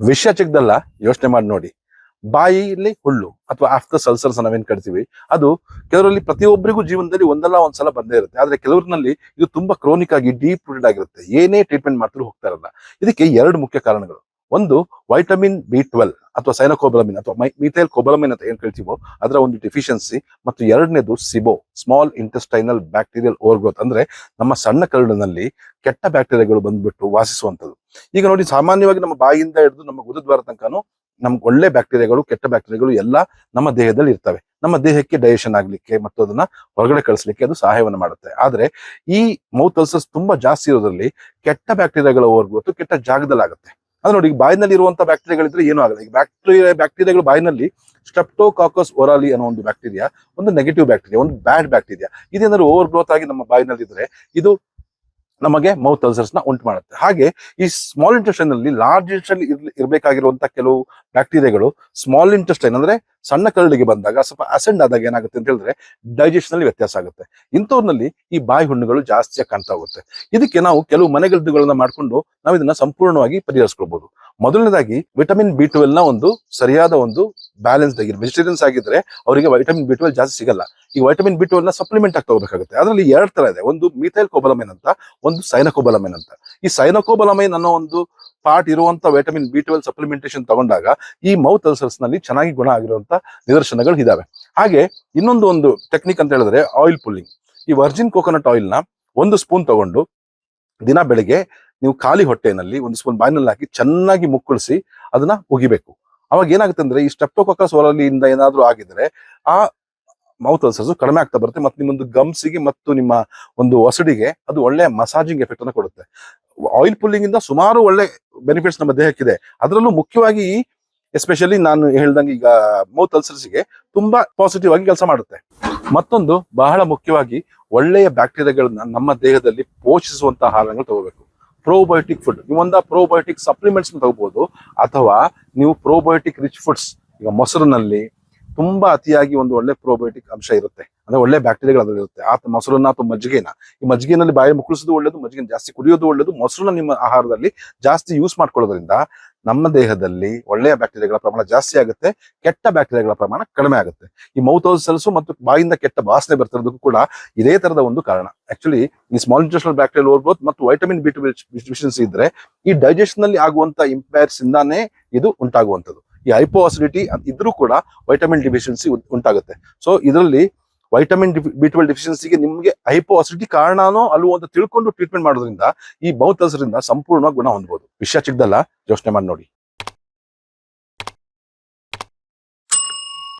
ವಿಷಯ ಚಿಕ್ಕದಲ್ಲ ಯೋಚನೆ ಮಾಡಿ ನೋಡಿ. ಬಾಯಿಲಿ ಹುಳ್ಳು ಅಥವಾ ಆಫ್ಟರ್ ಸಲ್ಸರ್ಸ್ ನಾವೇನ್ ಕರಿತೀವಿ, ಅದು ಕೆಲವರಲ್ಲಿ ಪ್ರತಿಯೊಬ್ಬರಿಗೂ ಜೀವನದಲ್ಲಿ ಒಂದಲ್ಲ ಒಂದ್ಸಲ ಬಂದೇ ಇರುತ್ತೆ. ಆದ್ರೆ ಕೆಲವರಿನಲ್ಲಿ ಇದು ತುಂಬಾ ಕ್ರೋನಿಕ್ ಆಗಿ ಡೀಪ್ ರೂಟೆಡ್ ಆಗಿರುತ್ತೆ. ಏನೇ ಟ್ರೀಟ್ಮೆಂಟ್ ಮಾಡ್ತಾರೂ ಹೋಗ್ತಾ ಇರಲ್ಲ. ಇದಕ್ಕೆ ಎರಡು ಮುಖ್ಯ ಕಾರಣಗಳು. ಒಂದು ವೈಟಮಿನ್ ಬಿ ಟ್ವೆಲ್ ಅಥವಾ ಸೈನಕೋಬಲಮಿನ್ ಅಥವಾ ಮೀಥೈಲ್ ಕೋಬಲಮಿನ್ ಅಂತ ಏನ್ ಕೇಳ್ತೀವೋ ಅದರ ಒಂದು ಡೆಫಿಷಿಯನ್ಸಿ ಮತ್ತು ಎರಡನೇದು SIBO small intestinal bacterial overgrowth ಅಂದ್ರೆ ನಮ್ಮ ಸಣ್ಣ ಕರುಳಿನಲ್ಲಿ ಕೆಟ್ಟ ಬ್ಯಾಕ್ಟೀರಿಯಾಗಳು ಬಂದ್ಬಿಟ್ಟು ವಾಸಿಸುವಂಥದ್ದು. ಈಗ ನೋಡಿ ಸಾಮಾನ್ಯವಾಗಿ ನಮ್ಮ ಬಾಯಿಯಿಂದ ಹಿಡಿದು ನಮ್ಮ ಗುದದ್ವಾರ ತನಕನೂ ನಮ್ಗೆ ಒಳ್ಳೆ ಬ್ಯಾಕ್ಟೀರಿಯಾಗಳು ಕೆಟ್ಟ ಬ್ಯಾಕ್ಟೀರಿಯಾಗಳು ಎಲ್ಲ ನಮ್ಮ ದೇಹದಲ್ಲಿ ಇರ್ತವೆ. ನಮ್ಮ ದೇಹಕ್ಕೆ ಡೈಜೆಷನ್ ಆಗ್ಲಿಕ್ಕೆ ಮತ್ತು ಅದನ್ನ ಹೊರಗಡೆ ಕಳಿಸ್ಲಿಕ್ಕೆ ಅದು ಸಹಾಯವನ್ನು ಮಾಡುತ್ತೆ. ಆದ್ರೆ ಈ ಮೌತ್ ಅಲ್ಸರ್ಸ್ ತುಂಬಾ ಜಾಸ್ತಿ ಇರೋದ್ರಲ್ಲಿ ಕೆಟ್ಟ ಬ್ಯಾಕ್ಟೀರಿಯಾಗಳ ಓವರ್ಗ್ರೋತ್ ಕೆಟ್ಟ ಜಾಗದಲ್ಲಿ ಆಗುತ್ತೆ ಅದು ನೋಡಿ ಬಾಯಿನಲ್ಲಿ ಇರುವಂತ ಬ್ಯಾಕ್ಟೀರಿಯಾಗಳಿದ್ರೆ ಏನೂ ಆಗಲ್ಲ. ಈಗ ಬ್ಯಾಕ್ಟೀರಿಯಾ, ಬ್ಯಾಕ್ಟೀರಿಯಾಗಳು ಬಾಯಿನಲ್ಲಿ ಸ್ಟೆಪ್ಟೋಕಾಕಸ್ ಒರಾಲಿ ಅನ್ನೋ ಒಂದು ಬ್ಯಾಕ್ಟೀರಿಯಾ ಒಂದು ನೆಗೆಟಿವ್ ಬ್ಯಾಕ್ಟೀರಿಯಾ ಒಂದು ಬ್ಯಾಡ್ ಬ್ಯಾಕ್ಟೀರಿಯಾ ಇದೇನಾದ್ರು ಓವರ್ ಗ್ರೋತ್ ಆಗಿ ನಮ್ಮ ಬಾಯಿನಲ್ಲಿ ಇದ್ರೆ ಇದು ನಮಗೆ ಮೌತ್ ಅಲ್ಸರ್ಸ್ನ ಉಂಟು ಮಾಡುತ್ತೆ. ಹಾಗೆ ಈ ಸ್ಮಾಲ್ ಇಂಟೆಸ್ಟೈನ್ ಅಲ್ಲಿ ಲಾರ್ಜ್ ಇಂಟೆಸ್ಟೈನ್ ಇರಬೇಕಾಗಿರುವಂತ ಕೆಲವು ಬ್ಯಾಕ್ಟೀರಿಯಾಗಳು ಸ್ಮಾಲ್ ಇಂಟೆಸ್ಟೈನ್ ಅಂದ್ರೆ ಸಣ್ಣ ಕರಳಿಗೆ ಬಂದಾಗ ಸ್ವಲ್ಪ ಅಸೆಂಡ್ ಆದಾಗ ಏನಾಗುತ್ತೆ ಅಂತ ಹೇಳಿದ್ರೆ ಡೈಜೆಷನ್ ಅಲ್ಲಿ ವ್ಯತ್ಯಾಸ ಆಗುತ್ತೆ. ಇಂಥವ್ರಲ್ಲಿ ಈ ಬಾಯಿ ಹುಣ್ಣುಗಳು ಜಾಸ್ತಿಯಾಗಿ ಕಾಣ್ತಾ ಹೋಗುತ್ತೆ. ಇದಕ್ಕೆ ನಾವು ಕೆಲವು ಮನೆಗಳನ್ನ ಮಾಡ್ಕೊಂಡು ನಾವು ಇದನ್ನ ಸಂಪೂರ್ಣವಾಗಿ ಪರಿಹರಿಸ್ಕೊಳ್ಬಹುದು ಮೊದಲನೇದಾಗಿ ವಿಟಮಿನ್ ಬಿ ಟ್ವೆಲ್ನ ಒಂದು ಸರಿಯಾದ ಒಂದು ಬ್ಯಾಲೆನ್ಸ್ ಆಗಿರ್ ವೆಜಿಟೇರಿಯನ್ಸ್ ಆಗಿದ್ರೆ ಅವರಿಗೆ ವೈಟಮಿನ್ ಬಿ ಟ್ವೆಲ್ ಜಾಸ್ತಿ ಸಿಗಲ್ಲ. ಈ ವೈಟಮಿನ್ ಬಿ ಟ್ವೆಲ್ನ ಸಪ್ಲಿಮೆಂಟ್ ಆಗಿ ತಗೋಬೇಕಾಗುತ್ತೆ. ಅದರಲ್ಲಿ ಎರಡು ತರ ಇದೆ. ಒಂದು ಮಿಥೈಲ್ ಕೋಬಲಮೈನ್ ಅಂತ, ಒಂದು ಸೈನಕೋಬಲಮೈನ್ ಅಂತ. ಈ ಸೈನಕೋಬಲಮೈನ್ ಅನ್ನೋ ಒಂದು ಪಾರ್ಟ್ ಇರುವಂತ ವೈಟಮಿನ್ ಬಿ ಟ್ವೆಲ್ ಸಪ್ಲಿಮೆಂಟೇಶನ್ ತಗೊಂಡಾಗ ಈ ಮೌತ್ ಅಲ್ಸರ್ಸ್ನಲ್ಲಿ ಚೆನ್ನಾಗಿ ಗುಣ ಆಗಿರುವಂತ ನಿದರ್ಶನಗಳು ಇದಾವೆ. ಹಾಗೆ ಇನ್ನೊಂದು ಒಂದು ಟೆಕ್ನಿಕ್ ಅಂತ ಹೇಳಿದ್ರೆ ಆಯಿಲ್ ಪುಲ್ಲಿಂಗ್ ಈ ವರ್ಜಿನ್ ಕೋಕೋನಟ್ ಆಯಿಲ್ನ ಒಂದು ಸ್ಪೂನ್ ತಗೊಂಡು ದಿನ ಬೆಳಿಗ್ಗೆ ನೀವು ಖಾಲಿ ಹೊಟ್ಟೆನಲ್ಲಿ ಒಂದು ಸ್ಪೂನ್ ಬಾಯಿನಲ್ಲಿ ಹಾಕಿ ಚೆನ್ನಾಗಿ ಮುಕ್ಕಳಿಸಿ ಅದನ್ನ ಉಗಿಬೇಕು. ಅವಾಗ ಏನಾಗುತ್ತೆ ಅಂದ್ರೆ ಈ ಸ್ಟೆಪ್ಟೋಕಾಕಸ್ ಇಂದ ಏನಾದ್ರೂ ಆಗಿದ್ರೆ ಆ ಮೌತ್ ಅಲ್ಸರ್ಸ್ ಕಡಿಮೆ ಆಗ್ತಾ ಬರುತ್ತೆ ಮತ್ತೆ ನಿಮ್ಮೊಂದು ಗಮ್ಸಿಗೆ ಮತ್ತು ನಿಮ್ಮ ಒಂದು ಒಸಡಿಗೆ ಅದು ಒಳ್ಳೆ ಮಸಾಜಿಂಗ್ ಎಫೆಕ್ಟ್ ಅನ್ನು ಕೊಡುತ್ತೆ. ಆಯಿಲ್ ಪುಲ್ಲಿಂಗ್ ಇಂದ ಸುಮಾರು ಒಳ್ಳೆ ಬೆನಿಫಿಟ್ಸ್ ನಮ್ಮ ದೇಹಕ್ಕಿದೆ. ಅದರಲ್ಲೂ ಮುಖ್ಯವಾಗಿ ಎಸ್ಪೆಷಲಿ ನಾನು ಹೇಳ್ದಂಗೆ ಈಗ ಮೌತ್ ಅಲ್ಸರ್ಸ್ಗೆ ತುಂಬಾ ಪಾಸಿಟಿವ್ ಆಗಿ ಕೆಲಸ ಮಾಡುತ್ತೆ. ಮತ್ತೊಂದು ಬಹಳ ಮುಖ್ಯವಾಗಿ ಒಳ್ಳೆಯ ಬ್ಯಾಕ್ಟೀರಿಯಾಗಳನ್ನ ನಮ್ಮ ದೇಹದಲ್ಲಿ ಪೋಷಿಸುವಂತಹ ಆಹಾರಗಳು ತಗೋಬೇಕು. ಪ್ರೋಬಯೋಟಿಕ್ ಫುಡ್ ನೀವು ಒಂದ ಪ್ರೋಬಯೋಟಿಕ್ ಸಪ್ಲಿಮೆಂಟ್ಸ್ ತಗೋಬಹುದು ಅಥವಾ ನೀವು ಪ್ರೋಬಯೋಟಿಕ್ ರಿಚ್ ಫುಡ್ಸ್ ಈಗ ಮೊಸರಿನಲ್ಲಿ ತುಂಬಾ ಅತಿಯಾಗಿ ಒಂದು ಒಳ್ಳೆ ಪ್ರೋಬಯೋಟಿಕ್ ಅಂಶ ಇರುತ್ತೆ. ಅಂದ್ರೆ ಒಳ್ಳೆ ಬ್ಯಾಕ್ಟೀರಿಯಾಗಳು ಅದರಲ್ಲಿ ಇರುತ್ತೆ. ಆ ಮೊಸರನ್ನ ಅಥವಾ ಮಜ್ಜಿಗೆನ, ಈ ಮಜ್ಜಿಗೆನಲ್ಲಿ ಬಾಯಿ ಮುಕ್ಕಳಿಸೋದು ಒಳ್ಳೇದು ಮಜ್ಜಿಗೆ ಜಾಸ್ತಿ ಕುಡಿಯೋದು ಒಳ್ಳೇದು, ಮೊಸರನ್ನ ನಿಮ್ಮ ಆಹಾರದಲ್ಲಿ ಜಾಸ್ತಿ ಯೂಸ್ ಮಾಡ್ಕೊಳ್ಳೋದ್ರಿಂದ ನಮ್ಮ ದೇಹದಲ್ಲಿ ಒಳ್ಳೆಯ ಬ್ಯಾಕ್ಟೀರಿಯಾಗಳ ಪ್ರಮಾಣ ಜಾಸ್ತಿ ಆಗುತ್ತೆ, ಕೆಟ್ಟ ಬ್ಯಾಕ್ಟೀರಿಯಾಗಳ ಪ್ರಮಾಣ ಕಡಿಮೆ ಆಗುತ್ತೆ. ಈ ಮೌತ್ ಸೆಲ್ಸ್ ಮತ್ತು ಬಾಯಿಂದ ಕೆಟ್ಟ ವಾಸನೆ ಬರ್ತಿರೋದಕ್ಕೂ ಕೂಡ ಇದೇ ತರದ ಒಂದು ಕಾರಣ. ಆಕ್ಚುಲಿ ಈ ಸ್ಮಾಲ್ ಇಂಟೆಸ್ಟಲ್ ಬ್ಯಾಕ್ಟೀರಿಯಲ್ ಓವರ್ಗ್ರೋತ್ ಮತ್ತು ವೈಟಮಿನ್ ಬಿ ಡಿಫಿಷಿಯನ್ಸಿ ಇದ್ರೆ ಈ ಡೈಜೆಷನ್ನಲ್ಲಿ ಆಗುವಂತ ಇಂಪೈರ್ಸ್ ಇಂದಾನೇ ಇದು ಉಂಟಾಗುವಂತದ್ದು ಈ ಹೈಪೋ ಅಸಿಡಿಟಿ ಇದ್ರೂ ಕೂಡ ವೈಟಮಿನ್ ಡಿಫಿಷಿಯನ್ಸಿ ಉಂಟಾಗುತ್ತೆ. ಸೊ ಇದರಲ್ಲಿ ವೈಟಮಿನ್ ಬಿ ಟ್ವೆಲ್ ಡಿಫಿಷಿಯನ್ಸಿಗೆ ನಿಮಗೆ ಹೈಪೋ ಆಸಿಡಿಟಿ ಕಾರಣನೋ ಅಲ್ವೋ ಅಂತ ತಿಳ್ಕೊಂಡು ಟ್ರೀಟ್ಮೆಂಟ್ ಮಾಡೋದ್ರಿಂದ ಈ ಮೌತ್ ಸಂಪೂರ್ಣ ಗುಣ ಹೊಂದಬಹುದು ವಿಷಯ ಚಿಕ್ಕದಲ್ಲ ಯೋಚನೆ ಮಾಡಿ ನೋಡಿ.